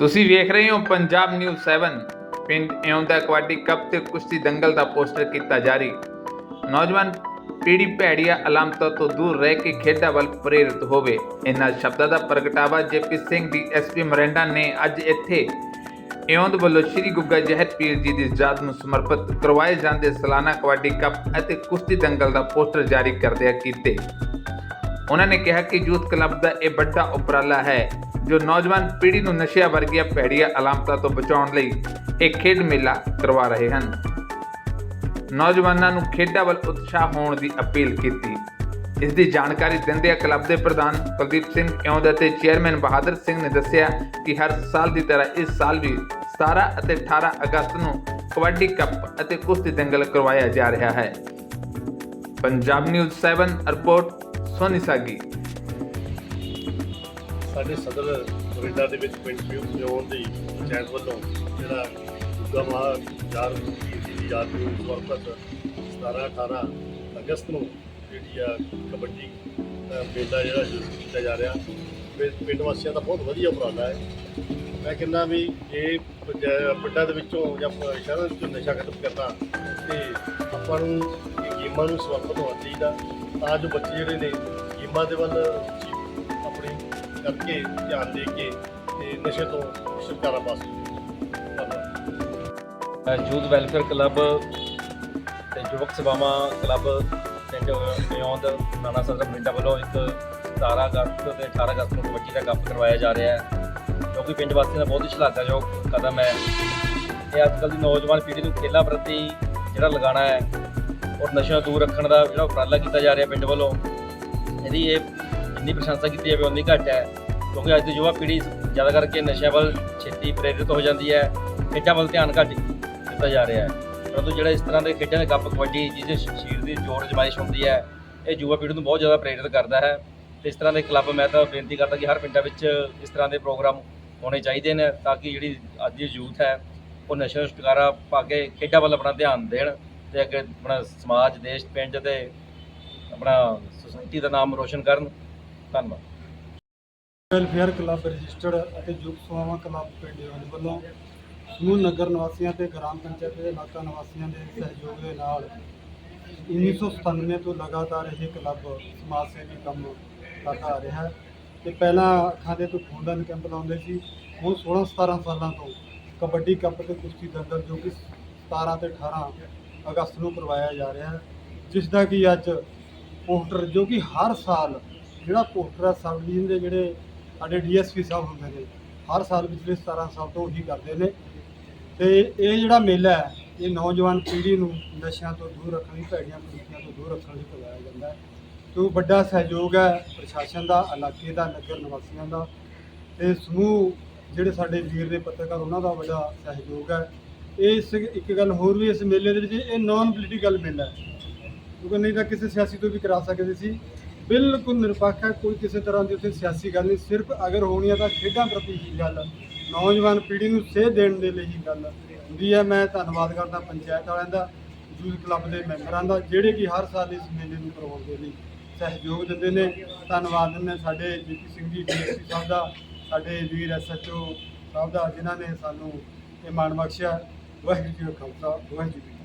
ਤੁਸੀਂ ਵੇਖ ਰਹੇ ਹੋ ਪੰਜਾਬ ਨਿਊਜ਼ 7 ਪਿੰਡ ਇਉਂਦਾ ਕਬੱਡੀ ਕੱਪ ਤੇ ਕੁਸ਼ਤੀ ਦੰਗਲ ਦਾ ਪੋਸਟਰ ਕੀਤਾ ਜਾਰੀ। ਨੌਜਵਾਨ ਪੀੜੀ ਭੈੜੀਆਂ ਅਲਾਮਤਾਂ ਤੋਂ ਦੂਰ ਰਹਿ ਕੇ ਖੇਡਾਂ ਵੱਲ ਪ੍ਰੇਰਿਤ ਹੋਵੇ। ਇਨ੍ਹਾਂ ਸ਼ਬਦਾਂ ਦਾ ਪ੍ਰਗਟਾਵਾ ਜੇਪੀ ਸਿੰਘ ਡੀਐਸਪੀ ਮਰੈਂਡਾ ਨੇ ਅੱਜ ਇੱਥੇ ਇਉਂਦ ਵੱਲੋਂ ਸ੍ਰੀ ਗੁੱਗਾ ਜਹਰ ਪੀਰ ਜੀ ਦੀ ਯਾਦ ਨੂੰ ਸਮਰਪਿਤ ਕਰਵਾਏ ਜਾਂਦੇ ਸਾਲਾਨਾ ਕਬੱਡੀ ਕੱਪ ਅਤੇ ਕੁਸ਼ਤੀ ਦੰਗਲ ਦਾ ਪੋਸਟਰ ਜਾਰੀ ਕਰਦਿਆਂ ਕੀਤੇ। ਉਹਨਾਂ ਨੇ ਕਿਹਾ ਕਿ ਯੂਥ ਕਲੱਬ ਦਾ ਇਹ ਵੱਡਾ ਉਪਰਾਲਾ ਹੈ। ਜੋ ਨੌਜਵਾਨ ਪੀੜ੍ਹੀ ਨੂੰ ਨਸ਼ਿਆਂ ਵਰਗੀਆਂ ਭੈੜੀਆਂ ਅਲਾਮਤਾਂ ਤੋਂ ਬਚਾਉਣ ਲਈ ਇਹ ਖੇਡ ਮੇਲਾ ਕਰਵਾ ਰਹੇ ਹਨ। ਨੌਜਵਾਨਾਂ ਨੂੰ ਖੇਡਾਂ ਵੱਲ ਉਤਸ਼ਾਹ ਹੋਣ ਦੀ ਅਪੀਲ ਕੀਤੀ। ਇਸ ਦੀ ਜਾਣਕਾਰੀ ਦਿੰਦਿਆਂ ਕਲੱਬ ਦੇ ਪ੍ਰਧਾਨ ਕੁਲਦੀਪ ਸਿੰਘ ਇਉਂਦਾ ਤੇ ਚੇਅਰਮੈਨ ਬਹਾਦਰ ਸਿੰਘ ਨੇ ਦੱਸਿਆ ਕਿ ਹਰ ਸਾਲ ਦੀ ਤਰ੍ਹਾਂ ਇਸ ਸਾਲ ਵੀ 17 ਅਤੇ 18 ਅਗਸਤ ਨੂੰ ਕਬੱਡੀ ਕੱਪ ਅਤੇ ਕੁਸ਼ਤੀ ਦੰਗਲ ਕਰਵਾਇਆ ਜਾ ਰਿਹਾ ਹੈ। Punjab news 7 report, Soni Sagi. ਸਾਡੇ ਸਦਰ ਬਰਿੰਡਾ ਦੇ ਵਿੱਚ ਪਿੰਡ ਪਿਊ ਜੋਨ ਦੀ ਪੰਚਾਇਤ ਵੱਲੋਂ ਜਿਹੜਾ ਦੁਰਗਾ ਮਹਾ ਚਾਰ ਦੀ ਯਾਦ ਨੂੰ ਸਮਰਪਿਤ 17 18 ਅਗਸਤ ਨੂੰ ਜਿਹੜੀ ਆ ਕਬੱਡੀ ਦਾ ਮੇਲਾ ਜਿਹੜਾ ਸ਼ੁਰੂ ਕੀਤਾ ਜਾ ਰਿਹਾ। ਪਿੰਡ ਵਾਸੀਆਂ ਦਾ ਬਹੁਤ ਵਧੀਆ ਉਪਰਾਲਾ ਹੈ। ਮੈਂ ਕਹਿੰਦਾ ਵੀ ਜੇ ਪੰਚਾਇ- ਪਿੰਡਾਂ ਦੇ ਵਿੱਚੋਂ ਜਾਂ ਸ਼ਹਿਰਾਂ ਦੇ ਵਿੱਚੋਂ ਨਸ਼ਾ ਖਤਮ ਕਰਨਾ ਤੇ ਆਪਾਂ ਨੂੰ ਗੇਮਾਂ ਨੂੰ ਸਮਰਪਿਤ ਹੋਣਾ ਚਾਹੀਦਾ, ਤਾਂ ਜੋ ਬੱਚੇ ਜਿਹੜੇ ਨੇ ਗੇਮਾਂ ਦੇ ਵੱਲ ਕਰਕੇ ਧਿਆਨ ਦੇ ਕੇ ਤੇ ਨਸ਼ੇ ਤੋਂ ਛੁਟਕਾਰਾ ਪਾ ਸਕਣ ਯੂਥ ਵੈਲਫੇਅਰ ਕਲੱਬ ਤੇ ਯੁਵਕ ਸੇਵਾਵਾਂ ਕਲੱਬ ਪਿੰਡ ਬਿਯੋਂਦ ਨਾਨਾ ਸਦਰ ਬਰਿੰਡਾ ਵੱਲੋਂ ਇੱਕ 17 ਅਗਸਤ ਤੇ 18 ਅਗਸਤ ਨੂੰ ਕਬੱਡੀ ਦਾ ਕੱਪ ਕਰਵਾਇਆ ਜਾ ਰਿਹਾ ਹੈ, ਜੋ ਕਿ ਪਿੰਡ ਵਾਸੀਆਂ ਦਾ ਬਹੁਤ ਹੀ ਸ਼ਲਾਘਾਯੋਗ ਕਦਮ ਹੈ। ਇਹ ਅੱਜ ਕੱਲ੍ਹ ਦੀ ਨੌਜਵਾਨ ਪੀੜ੍ਹੀ ਨੂੰ ਖੇਡਾਂ ਪ੍ਰਤੀ ਜਿਹੜਾ ਲਗਾਉਣਾ ਹੈ, ਔਰ ਨਸ਼ਿਆਂ ਤੋਂ ਦੂਰ ਰੱਖਣ ਦਾ ਜਿਹੜਾ ਉਪਰਾਲਾ ਕੀਤਾ ਜਾ ਰਿਹਾ ਪਿੰਡ ਵੱਲੋਂ, ਇਹਦੀ ਇਹ ਜਿੰਨੀ ਪ੍ਰਸ਼ੰਸਾ ਕੀਤੀ ਜਾਵੇ ਉਨੀ ਘੱਟ ਹੈ। ਕਿਉਂਕਿ ਅੱਜ ਦੀ ਯੁਵਾ ਪੀੜ੍ਹੀ ਜ਼ਿਆਦਾ ਕਰਕੇ ਨਸ਼ਿਆਂ ਵੱਲ ਛੇਤੀ ਪ੍ਰੇਰਿਤ ਹੋ ਜਾਂਦੀ ਹੈ, ਖੇਡਾਂ ਵੱਲ ਧਿਆਨ ਘੱਟ ਦਿੱਤਾ ਜਾ ਰਿਹਾ ਹੈ। ਪਰੰਤੂ ਜਿਹੜਾ ਇਸ ਤਰ੍ਹਾਂ ਦੇ ਖੇਡਾਂ ਦੇ ਕੱਪ ਕਬੱਡੀ ਜਿਹਦੇ ਸਰੀਰ ਦੀ ਜੋੜ ਜਮਾਇਸ਼ ਹੁੰਦੀ ਹੈ, ਇਹ ਯੁਵਾ ਪੀੜ੍ਹੀ ਨੂੰ ਬਹੁਤ ਜ਼ਿਆਦਾ ਪ੍ਰੇਰਿਤ ਕਰਦਾ ਹੈ। ਤੇ ਇਸ ਤਰ੍ਹਾਂ ਦੇ ਕਲੱਬ ਮੈਂ ਤਾਂ ਬੇਨਤੀ ਕਰਦਾ ਕਿ ਹਰ ਪਿੰਡਾਂ ਵਿੱਚ ਇਸ ਤਰ੍ਹਾਂ ਦੇ ਪ੍ਰੋਗਰਾਮ ਹੋਣੇ ਚਾਹੀਦੇ ਨੇ ਤਾਂ ਕਿ ਜਿਹੜੀ ਅੱਜ ਦੀ ਯੂਥ ਹੈ, ਉਹ ਨਸ਼ੇ ਤੋਂ ਛੁਟਕਾਰਾ ਪਾ ਕੇ ਖੇਡਾਂ ਵੱਲ ਆਪਣਾ ਧਿਆਨ ਦੇਣ ਤੇ ਅੱਗੇ ਆਪਣਾ ਸਮਾਜ, ਦੇਸ਼, ਪਿੰਡ ਤੇ ਆਪਣਾ ਸੁਸਾਇਟੀ ਦਾ ਨਾਮ ਰੋਸ਼ਨ ਕਰਨ ਧੰਨਵਾਦ। ਵੈਲਫੇਅਰ ਕਲੱਬ ਰਜਿਸਟਰਡ ਅਤੇ ਯੁਵਕ ਸੇਵਾਵਾਂ ਕਲੱਬ ਪਿੰਡ ਯੋਨ ਵੱਲੋਂ ਸਮੂਹ ਨਗਰ ਨਿਵਾਸੀਆਂ ਤੇ ਗ੍ਰਾਮ ਪੰਚਾਇਤ ਦੇ ਇਲਾਕਾ ਨਿਵਾਸੀਆਂ ਦੇ ਸਹਿਯੋਗ ਦੇ ਨਾਲ 1997 ਤੋਂ ਲਗਾਤਾਰ ਇਹ ਕਲੱਬ ਸਮਾਜ ਸੇਵੀ ਕੰਮ ਕਰਦਾ ਆ ਰਿਹਾ ਹੈ। ਤੇ ਪਹਿਲਾਂ ਅੱਖਾਂ ਦੇ ਤੋਂ ਖੂਨਦਾਨ ਕੈਂਪ ਲਾਉਂਦੇ ਸੀ, ਹੁਣ 16 17 ਸਾਲਾਂ ਤੋਂ ਕਬੱਡੀ ਕੱਪ ਤੇ ਕੁਸ਼ਤੀ ਦੰਗਲ ਜੋ ਕਿ 17 ਤੇ 18 ਅਗਸਤ ਨੂੰ ਕਰਵਾਇਆ ਜਾ ਰਿਹਾ ਹੈ, ਜਿਸ ਦਾ ਕਿ ਅੱਜ ਪੋਸਟਰ ਜੋ ਕਿ ਹਰ ਸਾਲ ਜਿਹੜਾ ਪੋਸਟਰ ਸਬ ਡਿਵੀਜ਼ਨ ਦੇ ਜਿਹੜੇ ਸਾਡੇ ਡੀਐਸਪੀ ਸਾਹਿਬ ਹੁੰਦੇ ਨੇ, ਹਰ ਸਾਲ ਪਿਛਲੇ 17 ਸਾਲ ਤੋਂ ਉਹੀ ਕਰਦੇ ਨੇ। ਤੇ ਇਹ ਜਿਹੜਾ ਮੇਲਾ ਹੈ, ਇਹ ਨੌਜਵਾਨ ਪੀੜ੍ਹੀ ਨੂੰ ਨਸ਼ਿਆਂ ਤੋਂ ਦੂਰ ਰੱਖਣ ਲਈ, ਭੈੜੀਆਂ ਕੁਰੀਤੀਆਂ ਤੋਂ ਦੂਰ ਰੱਖਣ ਲਈ ਕਰਵਾਇਆ ਜਾਂਦਾ ਹੈ। ਤੋਂ ਵੱਡਾ ਸਹਿਯੋਗ ਹੈ ਪ੍ਰਸ਼ਾਸਨ ਦਾ, ਇਲਾਕੇ ਦਾ, ਨਗਰ ਨਿਵਾਸੀਆਂ ਦਾ। ਤੇ ਸਮੂਹ ਜਿਹੜੇ ਸਾਡੇ ਵੀਰ ਦੇ ਪੱਤਰਕਾਰ, ਉਹਨਾਂ ਦਾ ਵੱਡਾ ਸਹਿਯੋਗ ਹੈ। ਇਸ ਇੱਕ ਗੱਲ ਹੋਰ ਵੀ ਇਸ ਮੇਲੇ ਦੇ ਵਿੱਚ, ਇਹ ਨਾਨ ਪੋਲੀਟੀਕਲ ਮੇਲਾ ਹੈ। ਕਿਉਂਕਿ ਨਹੀਂ ਤਾਂ ਕਿਸੇ ਸਿਆਸੀ ਤੋਂ ਵੀ ਕਰਾ ਸਕਦੇ ਸੀ। ਬਿਲਕੁਲ ਨਿਰਪੱਖ ਹੈ, ਕੋਈ ਕਿਸੇ ਤਰ੍ਹਾਂ ਦੀ ਉੱਥੇ ਸਿਆਸੀ ਗੱਲ ਨਹੀਂ। ਸਿਰਫ ਅਗਰ ਹੋਣੀ ਹੈ ਤਾਂ ਖੇਡਾਂ ਪ੍ਰਤੀ ਹੀ ਗੱਲ, ਨੌਜਵਾਨ ਪੀੜ੍ਹੀ ਨੂੰ ਸੇਧ ਦੇਣ ਦੇ ਲਈ ਹੀ ਗੱਲ ਹੁੰਦੀ ਹੈ। ਮੈਂ ਧੰਨਵਾਦ ਕਰਦਾ ਪੰਚਾਇਤ ਵਾਲਿਆਂ ਦਾ, ਯੂਥ ਕਲੱਬ ਦੇ ਮੈਂਬਰਾਂ ਦਾ, ਜਿਹੜੇ ਕਿ ਹਰ ਸਾਲ ਇਸ ਮੇਲੇ ਨੂੰ ਕਰਵਾਉਣ ਦੇ ਲਈ ਸਹਿਯੋਗ ਦਿੰਦੇ ਨੇ। ਧੰਨਵਾਦ ਦਿੰਦੇ ਸਾਡੇ ਜੀਪੀ ਸਿੰਘ ਜੀ, ਡੀਐਸਪੀ ਸਾਹਿਬ ਦਾ, ਸਾਡੇ ਵੀਰ ਐਸਐਚਓ ਸਾਹਿਬ ਦਾ, ਜਿਨ੍ਹਾਂ ਨੇ ਸਾਨੂੰ ਇਹ ਮਾਣ ਬਖਸ਼ਿਆ। ਵਾਹਿਗੁਰੂ ਜੀ ਕਾ ਖਾਲਸਾ, ਵਾਹਿਗੁਰੂ